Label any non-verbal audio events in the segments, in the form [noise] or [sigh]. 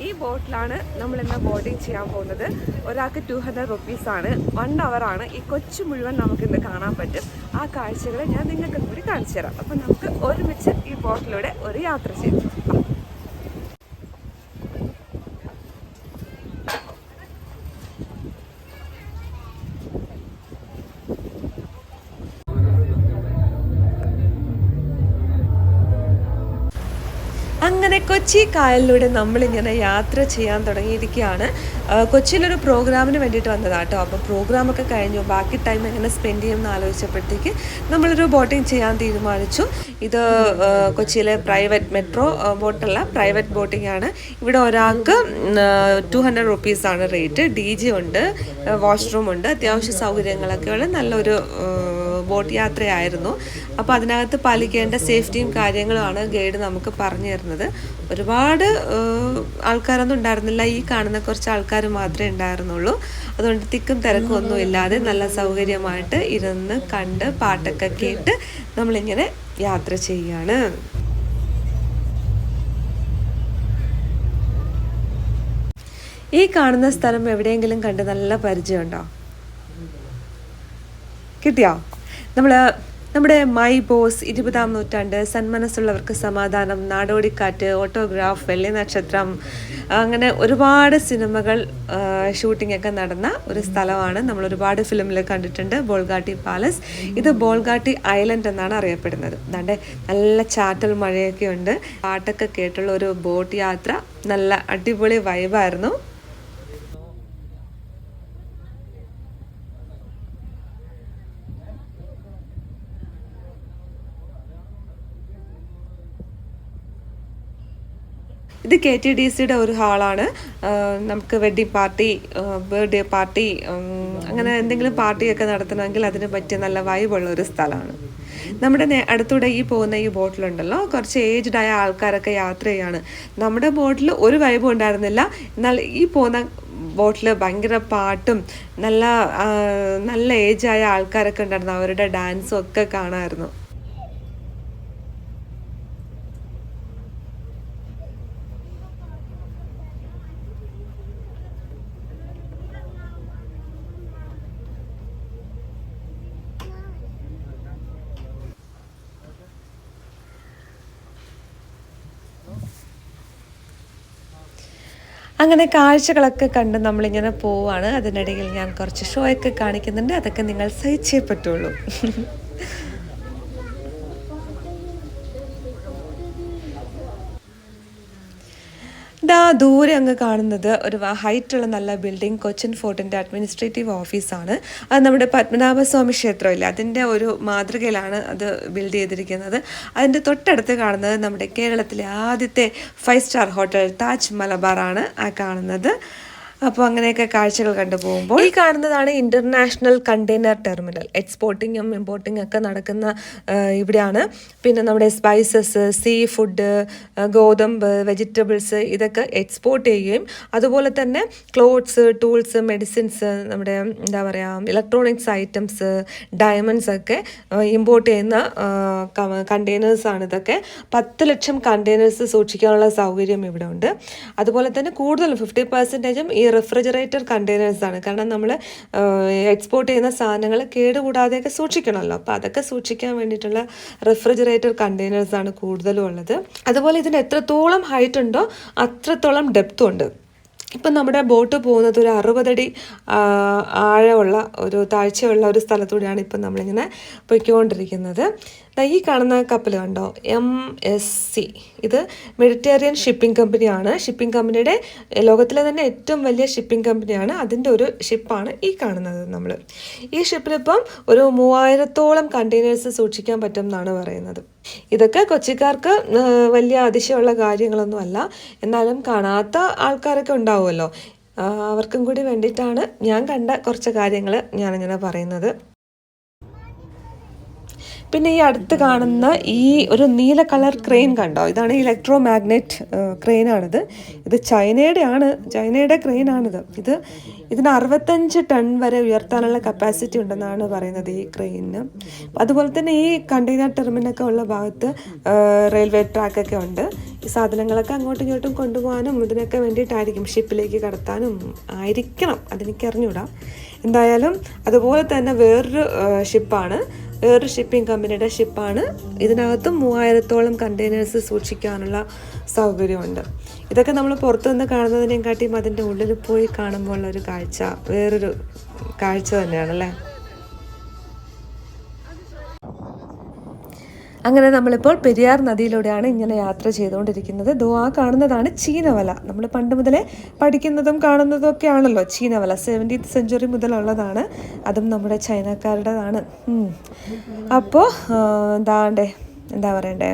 ഈ ബോട്ടിലാണ് നമ്മൾ ഇന്ന് ബോട്ടിംഗ് ചെയ്യാൻ പോകുന്നത്. ഒരാൾക്ക് ടു ഹൺഡ്രഡ് റുപ്പീസ് ആണ്. വൺ അവർ ആണ്. ഈ കൊച്ചു മുഴുവൻ നമുക്ക് ഇന്ന് കാണാൻ പറ്റും. ആ കാഴ്ചകൾ ഞാൻ നിങ്ങൾക്ക് കൂടി കാണിച്ചു തരാം. അപ്പം നമുക്ക് ഒരുമിച്ച് ഈ ബോട്ടിലൂടെ ഒരു യാത്ര ചെയ്തു അങ്ങനെ കൊച്ചി കായലിലൂടെ നമ്മളിങ്ങനെ യാത്ര ചെയ്യാൻ തുടങ്ങിയിരിക്കുകയാണ്. കൊച്ചിയിലൊരു പ്രോഗ്രാമിന് വേണ്ടിയിട്ട് വന്നതാണ് കേട്ടോ അപ്പോൾ പ്രോഗ്രാമൊക്കെ കഴിഞ്ഞു. ബാക്കി ടൈം എങ്ങനെ സ്പെൻഡ് ചെയ്യുമെന്ന് ആലോചിച്ചപ്പോഴത്തേക്ക് നമ്മളൊരു ബോട്ടിംഗ് ചെയ്യാൻ തീരുമാനിച്ചു. ഇത് കൊച്ചിയിലെ പ്രൈവറ്റ് മെട്രോ ബോട്ടല്ല പ്രൈവറ്റ് ബോട്ടിംഗ് ആണ്. ഇവിടെ ഒരാൾക്ക് ടു ഹൺഡ്രഡ് റുപ്പീസാണ് റേറ്റ് ഡി ജി ഉണ്ട് വാഷ്റൂം ഉണ്ട് അത്യാവശ്യ സൗകര്യങ്ങളൊക്കെ ഉള്ള നല്ലൊരു ബോട്ട് യാത്രയായിരുന്നു. അപ്പോൾ അതിനകത്ത് പാലിക്കേണ്ട സേഫ്റ്റിയും കാര്യങ്ങളുമാണ് ഗൈഡ് നമുക്ക് പറഞ്ഞു തരുന്നത്. ഒരുപാട് ആൾക്കാരൊന്നും ഉണ്ടായിരുന്നില്ല. ഈ കാണുന്ന കുറച്ച് ആൾക്കാർ മാത്രമേ ഉണ്ടായിരുന്നുള്ളൂ. അതുകൊണ്ട് തിക്കും തിരക്കും ഒന്നും ഇല്ലാതെ നല്ല സൗകര്യമായിട്ട് ഇരുന്ന് കണ്ട് പാട്ടൊക്കെ കേട്ട് നമ്മളിങ്ങനെ യാത്ര ചെയ്യാണ്. ഈ കാണുന്ന സ്ഥലം എവിടെയെങ്കിലും കണ്ട് നല്ല പരിചയമുണ്ടോ? കിട്ടിയോ? നമ്മൾ നമ്മുടെ മൈ ബോസ് ഇരുപതാം നൂറ്റാണ്ട് സന്മനസ്സുള്ളവർക്ക് സമാധാനം നാടോടിക്കാറ്റ് ഓട്ടോഗ്രാഫ് വെള്ളി നക്ഷത്രം അങ്ങനെ ഒരുപാട് സിനിമകൾ ഷൂട്ടിംഗ് ഒക്കെ നടന്ന ഒരു സ്ഥലമാണ്. നമ്മൾ ഒരുപാട് ഫിലിമിൽ കണ്ടിട്ടുണ്ട്. ബോൾഗാട്ടി പാലസ്. ഇത് ബോൾഗാട്ടി ഐലൻഡ് എന്നാണ് അറിയപ്പെടുന്നത്. അതാണ്ട് നല്ല ചാറ്റൽ മഴയൊക്കെ ഉണ്ട്. പാട്ടൊക്കെ കേട്ടുള്ള ഒരു ബോട്ട് യാത്ര. നല്ല അടിപൊളി വൈബായിരുന്നു ഇത് കെ ടി ഡി സിയുടെ ഒരു ഹാളാണ്. നമുക്ക് വെഡ്ഡിങ് പാർട്ടി ബർത്ത്ഡേ പാർട്ടി അങ്ങനെ എന്തെങ്കിലും പാർട്ടിയൊക്കെ നടത്തണമെങ്കിൽ അതിന് പറ്റിയ നല്ല വൈബുള്ള ഒരു സ്ഥലമാണ്. നമ്മുടെ അടുത്തൂടെ ഈ പോകുന്ന ഈ ബോട്ടിലുണ്ടല്ലോ കുറച്ച് ഏജ്ഡ് ആയ ആൾക്കാരൊക്കെ യാത്ര ചെയ്യാണ്. നമ്മുടെ ബോട്ടിൽ ഒരു വൈബും ഉണ്ടായിരുന്നില്ല. എന്നാൽ ഈ പോകുന്ന ബോട്ടിൽ ഭയങ്കര പാട്ടും നല്ല നല്ല ഏജായ ആൾക്കാരൊക്കെ ഉണ്ടായിരുന്നു. അവരുടെ ഡാൻസും ഒക്കെ കാണാമായിരുന്നു. അങ്ങനെ കാഴ്ചകളൊക്കെ കണ്ട് നമ്മളിങ്ങനെ പോവാണ്. അതിനിടയിൽ ഞാൻ കുറച്ച് ഷോയൊക്കെ കാണിക്കുന്നുണ്ട്. അതൊക്കെ നിങ്ങൾ സഹിച്ചേ പറ്റുള്ളൂ. [laughs] ദൂരെ അങ്ങ് കാണുന്നത് ഒരു ഹൈറ്റുള്ള നല്ല ബിൽഡിംഗ് കൊച്ചിൻ ഫോർട്ടിന്റെ അഡ്മിനിസ്ട്രേറ്റീവ് ഓഫീസാണ്. അത് നമ്മുടെ പത്മനാഭസ്വാമി ക്ഷേത്രമില്ല? അതിന്റെ ഒരു മാതൃകയിലാണ് അത് ബിൽഡ് ചെയ്തിരിക്കുന്നത്. അതിന്റെ തൊട്ടടുത്ത് കാണുന്നത് നമ്മുടെ കേരളത്തിലെ ആദ്യത്തെ ഫൈവ് സ്റ്റാർ ഹോട്ടൽ താജ് മലബാറാണ് ആ കാണുന്നത്. അപ്പോൾ അങ്ങനെയൊക്കെ കാഴ്ചകൾ കണ്ടു പോകുമ്പോൾ ഈ കാണുന്നതാണ് ഇന്റർനാഷണൽ കണ്ടെയ്നർ ടെർമിനൽ എക്സ്പോർട്ടിങ്ങും ഇമ്പോർട്ടിങ്ങും ഒക്കെ നടക്കുന്ന ഇവിടെയാണ്. പിന്നെ നമ്മുടെ സ്പൈസസ് സീ ഫുഡ് ഗോതമ്പ് വെജിറ്റബിൾസ് ഇതൊക്കെ എക്സ്പോർട്ട് ചെയ്യുകയും അതുപോലെ തന്നെ ക്ലോത്ത്സ് ടൂൾസ് മെഡിസിൻസ് നമ്മുടെ എന്താ പറയുക ഇലക്ട്രോണിക്സ് ഐറ്റംസ് ഡയമണ്ട്സ് ഒക്കെ ഇമ്പോർട്ട് ചെയ്യുന്ന കണ്ടെയ്നേഴ്സാണ് ഇതൊക്കെ. പത്ത് ലക്ഷം കണ്ടെയ്നേഴ്സ് സൂക്ഷിക്കാനുള്ള സൗകര്യം ഇവിടെ ഉണ്ട്. അതുപോലെ തന്നെ കൂടുതലും ഫിഫ്റ്റി പെർസെന്റേജും ഈ റെഫ്രിജറേറ്റർ കണ്ടെയ്നേഴ്സ് ആണ്. കാരണം നമ്മൾ എക്സ്പോർട്ട് ചെയ്യുന്ന സാധനങ്ങൾ കേടുകൂടാതെയൊക്കെ സൂക്ഷിക്കണമല്ലോ. അപ്പോൾ അതൊക്കെ സൂക്ഷിക്കാൻ വേണ്ടിയിട്ടുള്ള റെഫ്രിജറേറ്റർ കണ്ടെയ്നേഴ്സ് ആണ് കൂടുതലും ഉള്ളത്. അതുപോലെ ഇതിന് എത്രത്തോളം ഹൈറ്റ് ഉണ്ടോ അത്രത്തോളം ഡെപ്തും ഉണ്ട്. ഇപ്പം നമ്മുടെ ബോട്ട് പോകുന്നത് ഒരു അറുപതടി ആഴമുള്ള ഒരു താഴ്ചയുള്ള ഒരു സ്ഥലത്തൂടെയാണ് ഇപ്പം നമ്മളിങ്ങനെ പൊയ്ക്കൊണ്ടിരിക്കുന്നത്. ഈ കാണുന്ന കപ്പൽ കണ്ടോ? എം എസ് സി ഇത് മെഡിറ്റേറിയൻ ഷിപ്പിംഗ് കമ്പനിയാണ് ഷിപ്പിംഗ് കമ്പനിയുടെ ലോകത്തിലെ തന്നെ ഏറ്റവും വലിയ ഷിപ്പിംഗ് കമ്പനിയാണ് അതിന്റെ ഒരു ഷിപ്പാണ് ഈ കാണുന്നത് നമ്മൾ ഈ ഷിപ്പിലിപ്പം ഒരു മൂവായിരത്തോളം കണ്ടെയ്നേഴ്സ് സൂക്ഷിക്കാൻ പറ്റും എന്നാണ് പറയുന്നത്. ഇതൊക്കെ കൊച്ചിക്കാർക്ക് വലിയ അതിശയമുള്ള കാര്യങ്ങളൊന്നുമല്ല. എന്നാലും കാണാത്ത ആൾക്കാരൊക്കെ ഉണ്ടാവുമല്ലോ. അവർക്കും കൂടി വേണ്ടിയിട്ടാണ് ഞാൻ കണ്ട കുറച്ച് കാര്യങ്ങൾ ഞാനിങ്ങനെ പറയുന്നത്. പിന്നെ ഈ അടുത്ത് കാണുന്ന ഈ ഒരു നീല കളർ ക്രെയിൻ കണ്ടോ? ഇതാണ് ഇലക്ട്രോ മാഗ്നറ്റ് ക്രെയിനാണിത്. ഇത് ചൈനയുടെ ആണ് ചൈനയുടെ ക്രെയിനാണിത്. ഇത് ഇതിന് അറുപത്തഞ്ച് ടൺ വരെ ഉയർത്താനുള്ള കപ്പാസിറ്റി ഉണ്ടെന്നാണ് പറയുന്നത് ഈ ക്രെയിനിന്. അതുപോലെ തന്നെ ഈ കണ്ടെയ്നർ ടെർമിനൊക്കെ ഉള്ള ഭാഗത്ത് റെയിൽവേ ട്രാക്കൊക്കെ ഉണ്ട്. ഈ സാധനങ്ങളൊക്കെ അങ്ങോട്ടും ഇങ്ങോട്ടും കൊണ്ടുപോകാനും ഇതിനൊക്കെ വേണ്ടിയിട്ടായിരിക്കും ഷിപ്പിലേക്ക് കടത്താനും ആയിരിക്കണം. അതെനിക്കറിഞ്ഞൂടാ. എന്തായാലും അതുപോലെ തന്നെ വേറൊരു ഷിപ്പാണ് വേറൊരു ഷിപ്പിംഗ് കമ്പനിയുടെ ഷിപ്പാണ് ഇതിനകത്തും മൂവായിരത്തോളം കണ്ടെയ്നേഴ്സ് സൂക്ഷിക്കാനുള്ള സൗകര്യമുണ്ട്. ഇതൊക്കെ നമ്മൾ പുറത്തുനിന്ന് കാണുന്നതിനെക്കാട്ടിയും അതിന്റെ ഉള്ളിൽ പോയി കാണുമ്പോൾ ഉള്ള ഒരു കാഴ്ച വേറൊരു കാഴ്ച തന്നെയാണല്ലേ? അങ്ങനെ നമ്മളിപ്പോൾ പെരിയാർ നദിയിലൂടെയാണ് ഇങ്ങനെ യാത്ര ചെയ്തുകൊണ്ടിരിക്കുന്നത്. ദോ ആ കാണുന്നതാണ് ചീനവല. നമ്മൾ പണ്ട് മുതലേ പഠിക്കുന്നതും കാണുന്നതും ഒക്കെ ആണല്ലോ. ചീനവല സെവന്റീൻത് സെഞ്ചുറി മുതലുള്ളതാണ്. അതും നമ്മുടെ ചൈനക്കാരുടേതാണ്. അപ്പോൾ എന്താണ്ടേ എന്താ പറയണ്ടേ?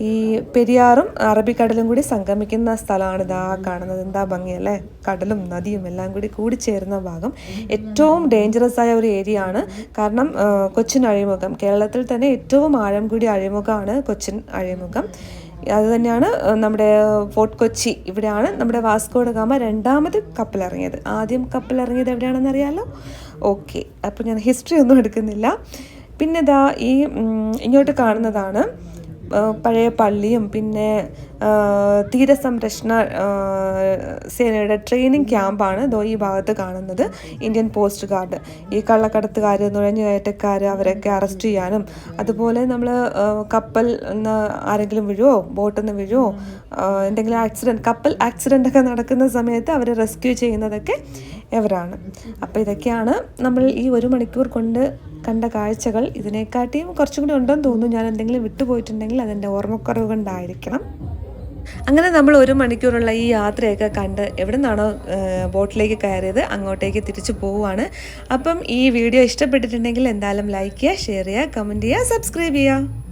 ഈ പെരിയാറും അറബിക്കടലും കൂടി സംഗമിക്കുന്ന സ്ഥലമാണ് ഇതാ കാണുന്നത്. എന്താ ഭംഗിയല്ലേ കടലും നദിയും എല്ലാം കൂടി കൂടിച്ചേരുന്ന ഭാഗം. ഏറ്റവും ഡേഞ്ചറസ് ആയ ഒരു ഏരിയ ആണ്. കാരണം കൊച്ചിൻ അഴിമുഖം. കേരളത്തിൽ തന്നെ ഏറ്റവും ആഴം കൂടി അഴിമുഖമാണ് കൊച്ചിൻ അഴിമുഖം. അത് തന്നെയാണ് നമ്മുടെ ഫോർട്ട് കൊച്ചി. ഇവിടെയാണ് നമ്മുടെ വാസ്കോഡ ഗാമ രണ്ടാമത് കപ്പലിറങ്ങിയത്. ആദ്യം കപ്പലിറങ്ങിയത് എവിടെയാണെന്ന് അറിയാലോ? ഓക്കെ. അപ്പോൾ ഞാൻ ഹിസ്റ്ററി ഒന്നും എടുക്കുന്നില്ല. പിന്നെ ഇതാ ഈ ഇങ്ങോട്ട് കാണുന്നതാണ്. പഴയ പള്ളിയും പിന്നെ തീരസംരക്ഷണ സേനയുടെ ട്രെയിനിങ് ക്യാമ്പാണ് ദോ ഈ ഭാഗത്ത് കാണുന്നത്. Indian coast guard. ഈ കള്ളക്കടത്തുകാർ നുഴഞ്ഞുകയറ്റക്കാർ അവരൊക്കെ അറസ്റ്റ് ചെയ്യാനും അതുപോലെ നമ്മൾ കപ്പൽ ആരെങ്കിലും വീഴുവോ? ബോട്ടിൽ നിന്ന് വീഴുവോ? എന്തെങ്കിലും ആക്സിഡന്റ് കപ്പൽ ആക്സിഡന്റ് ഒക്കെ നടക്കുന്ന സമയത്ത് അവരെ റെസ്ക്യൂ ചെയ്യുന്നതൊക്കെ ഇവരാണ്. അപ്പോൾ ഇതൊക്കെയാണ് നമ്മൾ ഈ ഒരു മണിക്കൂർ കൊണ്ട് കണ്ട കാഴ്ചകൾ. ഇതിനെക്കാട്ടിയും കുറച്ചും കൂടി ഉണ്ടെന്ന് തോന്നുന്നു. ഞാൻ എന്തെങ്കിലും വിട്ടുപോയിട്ടുണ്ടെങ്കിൽ അതെന്റെ ഓർമ്മക്കുറവ് കൊണ്ടായിരിക്കണം. അങ്ങനെ നമ്മൾ ഒരു മണിക്കൂറുള്ള ഈ യാത്രയൊക്കെ കണ്ട് എവിടെ നിന്നാണോ ബോട്ടിലേക്ക് കയറിയത് അങ്ങോട്ടേക്ക് തിരിച്ചു പോവുകയാണ്. അപ്പം ഈ വീഡിയോ ഇഷ്ടപ്പെട്ടിട്ടുണ്ടെങ്കിൽ എന്തായാലും ലൈക്ക് ചെയ്യുക ഷെയർ ചെയ്യുക കമന്റ് ചെയ്യുക സബ്സ്ക്രൈബ് ചെയ്യുക.